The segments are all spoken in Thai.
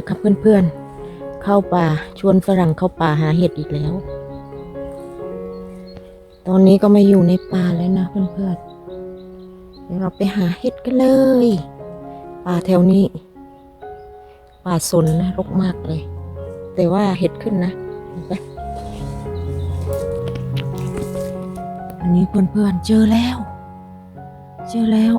มาครับเพื่อนๆ เข้าป่าชวนฝรั่งเข้าป่าหาเห็ดอีกแล้ว ตอนนี้ก็มาอยู่ในป่าแล้วนะเพื่อนๆ เดี๋ยวเราไปหาเห็ดกันเลย ป่าแถวนี้ ป่าสนนะรกมากเลย แต่ว่าเห็ดขึ้นนะเห็นปะอันนี้เพื่อนๆเจอแล้ว เจอแล้ว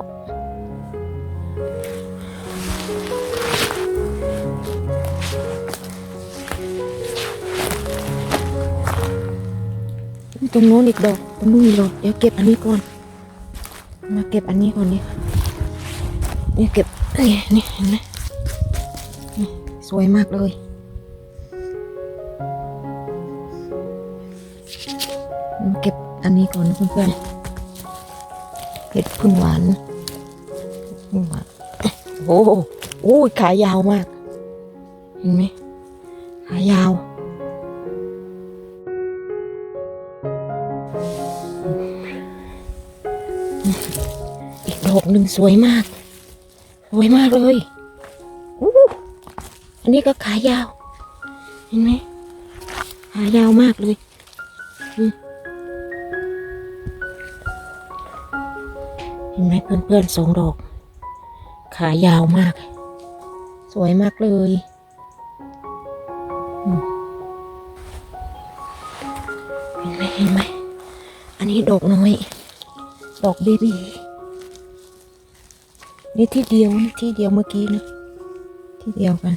ตรงโน้นอีกดอกตรงนู้นอีกดอกเดี๋ยวเก็บอันนี้ก่อน มาเก็บอันนี้ก่อนดินี่เก็บเอ้ยนี่เห็นไหมสวยมากเลยมาเก็บอันนี้ก่อนนะเพื่อนๆเห็ดพึ่งหวานพึ่งหวานโอ้โหขายาวมาก เห็นไหมขายาว อีกดอกหนึ่งสวยมาก สวยมากเลยอู้หูอันนี้ก็ขายาว เห็นไหมขายาวมากเลยเห็นไหมเพื่อนๆสองดอก ขายาวมาก สวยมากเลยเห็นไหมเห็นไหมอันนี้ดอกน้อย ดอกเบบีนี่ที่เดียวนะที่เดียวเมื่อกี้นะที่เดียวกัน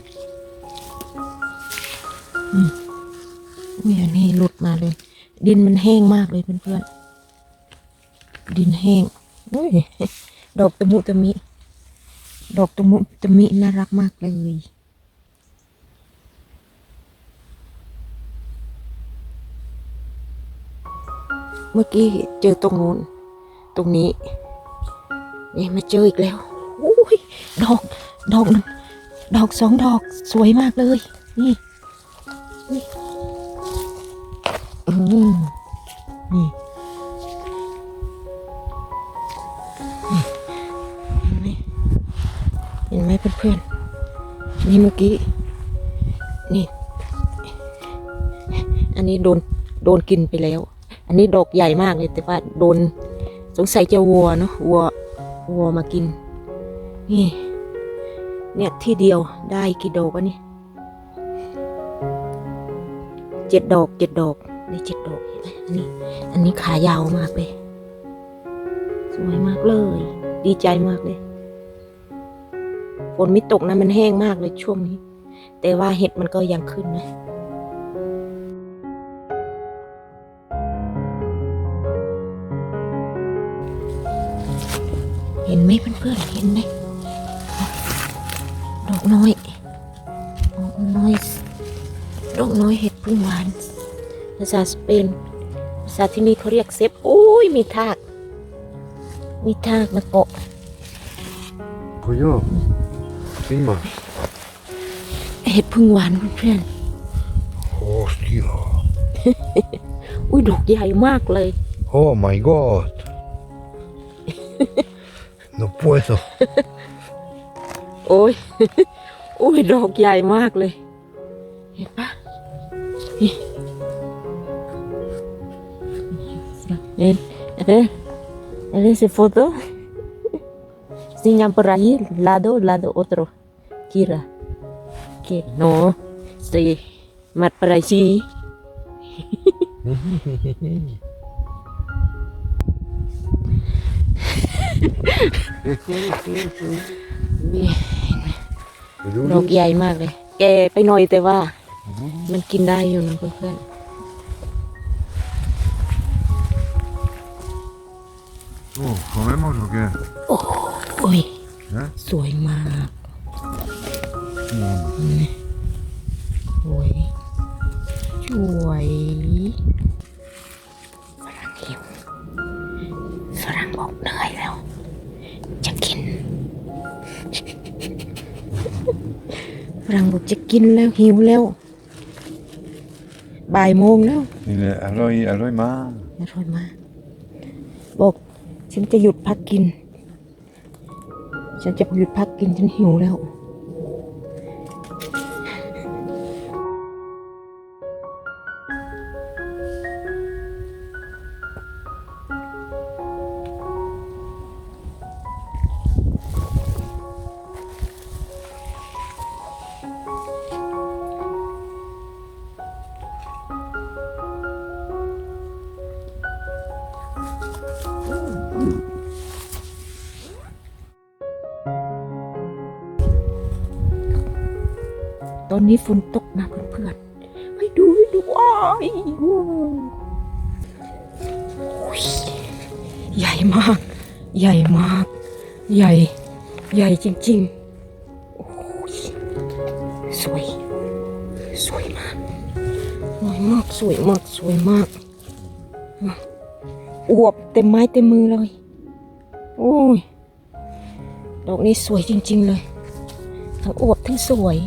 อืมอุ้ยอันนี้หลุดมาเลย ดินมันแห้งมากเลยเพื่อนๆดินแห้งอุ้ยดอกตะมุตะมิ ดอกตะมุตะมิน่ารักมากเลยเมื่อกี้เจอตรงนู้น ตรงนี้ นี่มาเจออีกแล้วอุ้ยดอกดอกหนึ่งดอกสองดอกสวยมากเลย นี่นี่อืมนี่นี่เห็นไหมเห็นไหมเพื่อนๆนี่เมื่อกี้ นี่ อันนี้โดน โดนกินไปแล้ว อันนี้ดอกใหญ่มากเลยแต่ว่าโดน สงสัยจะวัวเนาะวัววัวมากิน นี่ เนี่ยที่เดียวได้กี่ดอกวะนี่เจ็ดดอกเจ็ดดอกได้เจ็ดดอกเห็นไหมอันนี้อันนี้ขายาวมากเลย สวยมากเลย ดีใจมากเลยฝนไม่ตกนะมันแห้งมากเลยช่วงนี้ แต่ว่าเห็ดมันก็ยังขึ้นนะ ห็นไหมเพื่อนๆเห็นไหมดอกน้อยดอกน้อยดอกน้อยเห็ดพึ่งหวานภาษาสเปนภาษาที่นี่เขาเรียกเซฟโอ้ยมีทาก มีทากมาเกาะ Pollo. Prima. เห็ดพึ่งหวานเพื่อน Hostia. ๆอุ้ยดอกใหญ่มากเลย Oh my god. No puedo. โอ้ย อุ้ย ดอกใหญ่มากเลย เห็นปะนี่เห็นเห็นเห็น ese foto señal por ahí lado lado otro gira que no estoy más por allí ดอกใหญ่มากเลย แกไปหน่อยแต่ว่า มันกินได้อยู่นะเพื่อน Oh, ¿comemos o qué? ๆโอ้ย ¿Eh? สวยมาก Mm. สวยสวย ฝรั่งบอกจะกินแล้วหิวแล้ว บ่ายโมงแล้ว Dile, aloy, aloy más. อร่อยมาก บอกฉันจะหยุดพักกิน ฉันจะหยุดพักกินฉันหิวแล้ว อนนี้ฝนตกนะเพื่อนๆให้ดูให้ดูอ้ายโอ้ยใหญ่มาก ใหญ่มาก ใหญ่ ใหญ่จริงๆโอ้ยสวย สวยมาก สวยมาก สวยมาก สวยมากอวบเต็มไม้เต็มมือเลย โอ้ย ดอกนี้สวยจริง ๆ เลย ทั้งอวบทั้งสวย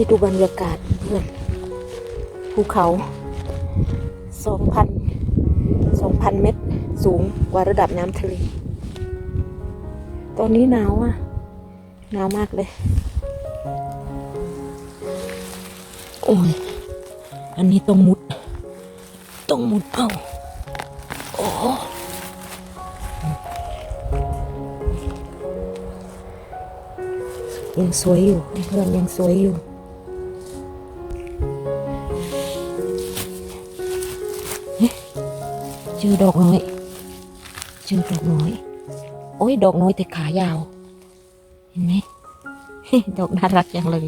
นี่ดูบรรยากาศเพื่อนภูเขาสองพันสองพันเมตร สูงกว่าระดับน้ำทะเล ตอนนี้หนาวอะ หนาวมากเลย โอ้ย อันนี้ต้องมุด ต้องมุดเอาโอ้ยังสวยอยู่เพื่อนยังสวยอยู่ เจอดอกน้อยเจอดอกน้อย โอ้ยดอกน้อยแต่ขายาว เห็นไหมดอกน่ารักจังเลย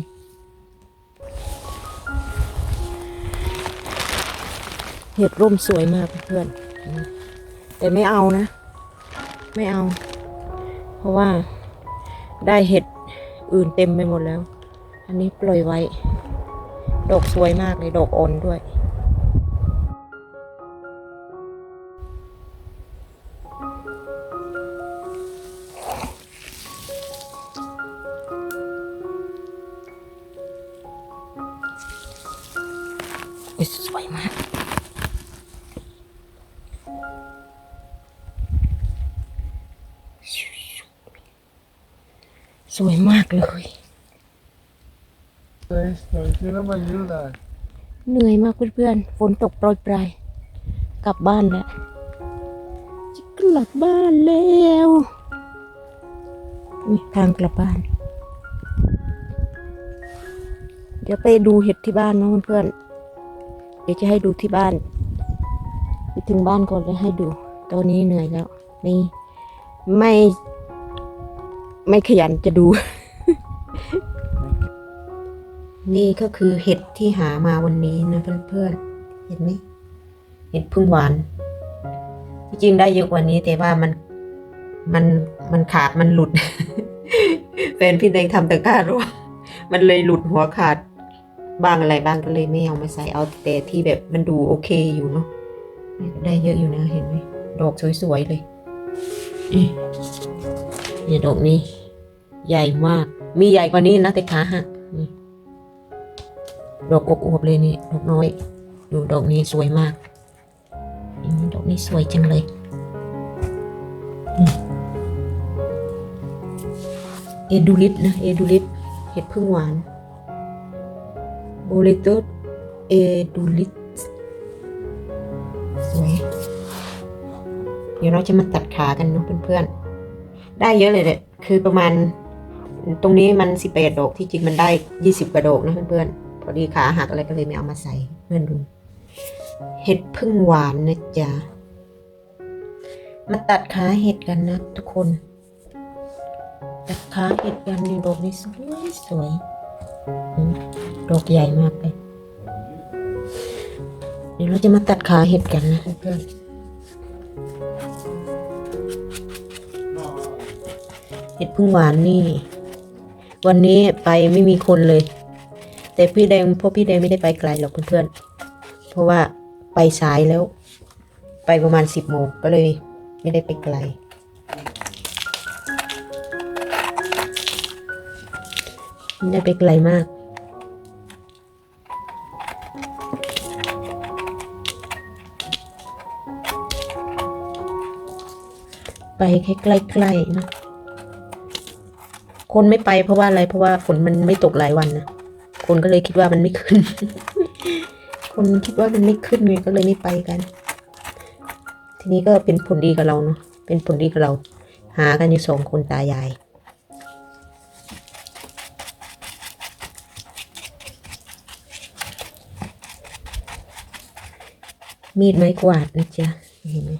เห็ดร่มสวยมากเพื่อน แต่ไม่เอานะ ไม่เอา เพราะว่าได้เห็ดอื่นเต็มไปหมดแล้ว อันนี้ปล่อยไว้ ดอกสวยมากเลย ดอกอ่อนด้วย วยมากเลย Esto, que no me ayuda. เหนื่อยมากเพื่อนๆ ฝนตกโปรยปลายกลับบ้านแล้วจะกลับบ้านแล้วนี่ทางกลับบ้าน เดี๋ยวไปดูเห็ดที่บ้านนะเพื่อนๆ เดี๋ยวจะให้ดูที่บ้านไปถึงบ้านก่อนเลยให้ดู ตอนนี้เหนื่อยแล้ว นี่ ไม่ ไม่ขยันจะดู นี่ก็คือเห็ดที่หามาวันนี้นะเพื่อนๆ เห็นไหม เห็ดพึ่งหวานที่จริงได้เยอะกว่านี้แต่ว่ามันมันมันขาดมันหลุด แฟนพี่แดงทำตะกร้าร่วมันเลยหลุดหัวขาดบ้างอะไรบ้างก็เลยไม่เอามาใส่เอาแต่ที่แบบมันดูโอเคอยู่เนาะได้เยอะอยู่นะเห็นไหมดอกสวยๆเลยเนี่ยดอกนี้ ใหญ่มาก มีใหญ่กว่านี้นะแต่ขาหักดอกอวบเลยนี่ดอกน้อย ดูดอกนี้สวยมากดอกนี้สวยจังเลยเอดูลิตนะเอดูลิตเห็ดพึ่งหวานโบลิโตเอดูลิตสวยเดี๋ยวเราจะมาตัดขากันเนาะเพื่อนๆ ได้เยอะเลยแหละคือประมาณ ตรงนี้มันสิบแปดดอกที่จริงมันได้ยี่สิบกว่าดอกนะเพื่อนๆพอดีขาหักอะไรก็เลยไม่เอามาใส่เพื่อนดู เห็ดพึ่งหวานนะจ๊ะมาตัดขาเห็ดกันนะทุกคน ตัดขาเห็ดกันดูดอกนี้สวยสวยดอกใหญ่มากเลยเดี๋ยวเราจะมาตัดขาเห็ดกันนะเพื่อนเห็ดพึ่งหวานนี่ วันนี้ไปไม่มีคนเลย แต่พี่แดงเพราะพี่แดงไม่ได้ไปไกลหรอกเพื่อนๆเพราะว่าไปสายแล้ว ไปประมาณสิบโมงก็เลยไม่ได้ไปไกล ไม่ได้ไปไกลมากไปแค่ใกล้ๆนะ คนไม่ไปเพราะว่าอะไรเพราะว่าฝนมันไม่ตกหลายวันนะคนก็เลยคิดว่ามันไม่ขึ้น คนคิดว่ามันไม่ขึ้นไงก็เลยไม่ไปกัน ทีนี้ก็เป็นผลดีกับเราเนาะเป็นผลดีกับเรา หากันอยู่สองคนตายายมีดไม้กวาดนะจ๊ะเห็นไหม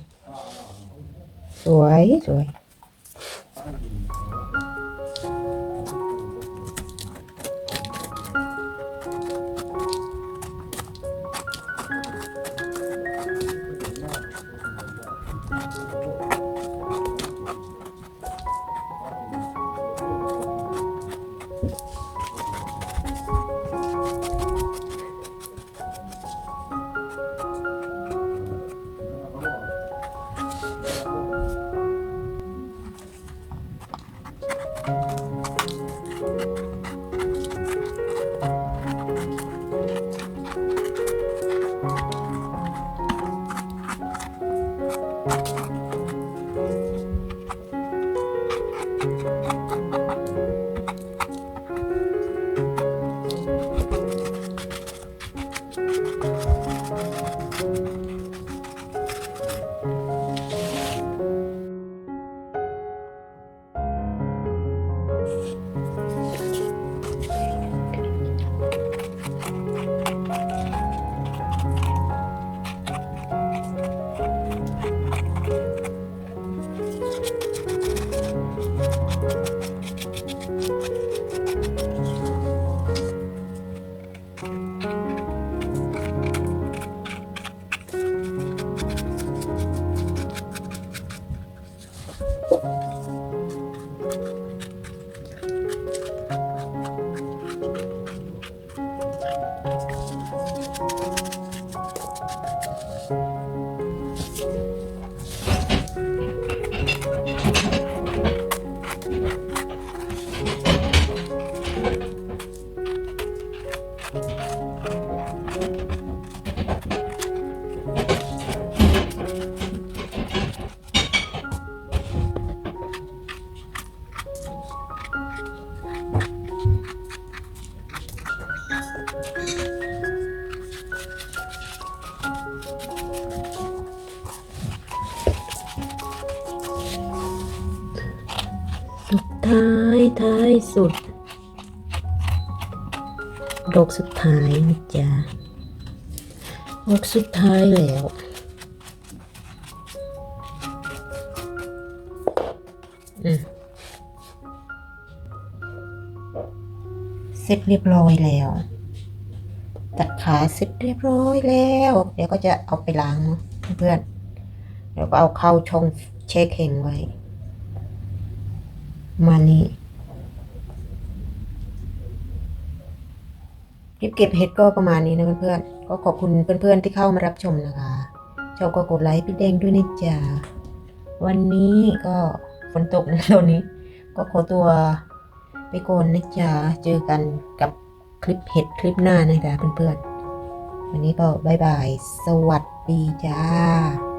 สวยสวย ท้ายท้ายสุด ดอกสุดท้ายนะจ๊ะดอกสุดท้ายแล้วอืมเสร็จเรียบร้อยแล้ว ตัดขาเสร็จเรียบร้อยแล้ว เดี๋ยวก็จะเอาไปล้างเนอะเพื่อนเดี๋ยวก็เอาเข้าช่องเช็คเฮงไว้ มานี่ คลิปเก็บเห็ดก็ประมาณนี้นะเพื่อนๆก็ขอบคุณเพื่อนๆที่เข้ามารับชมนะคะชอบก็กดไลค์พี่แดงด้วยนะจ๊ะวันนี้ก็ฝนตกนะตอนนี้ ก็ขอตัวไปก่อนนะจ๊ะเจอกันกับคลิปเห็ดคลิปหน้านะคะเพื่อนๆวันนี้ก็บายบาย สวัสดีจ้า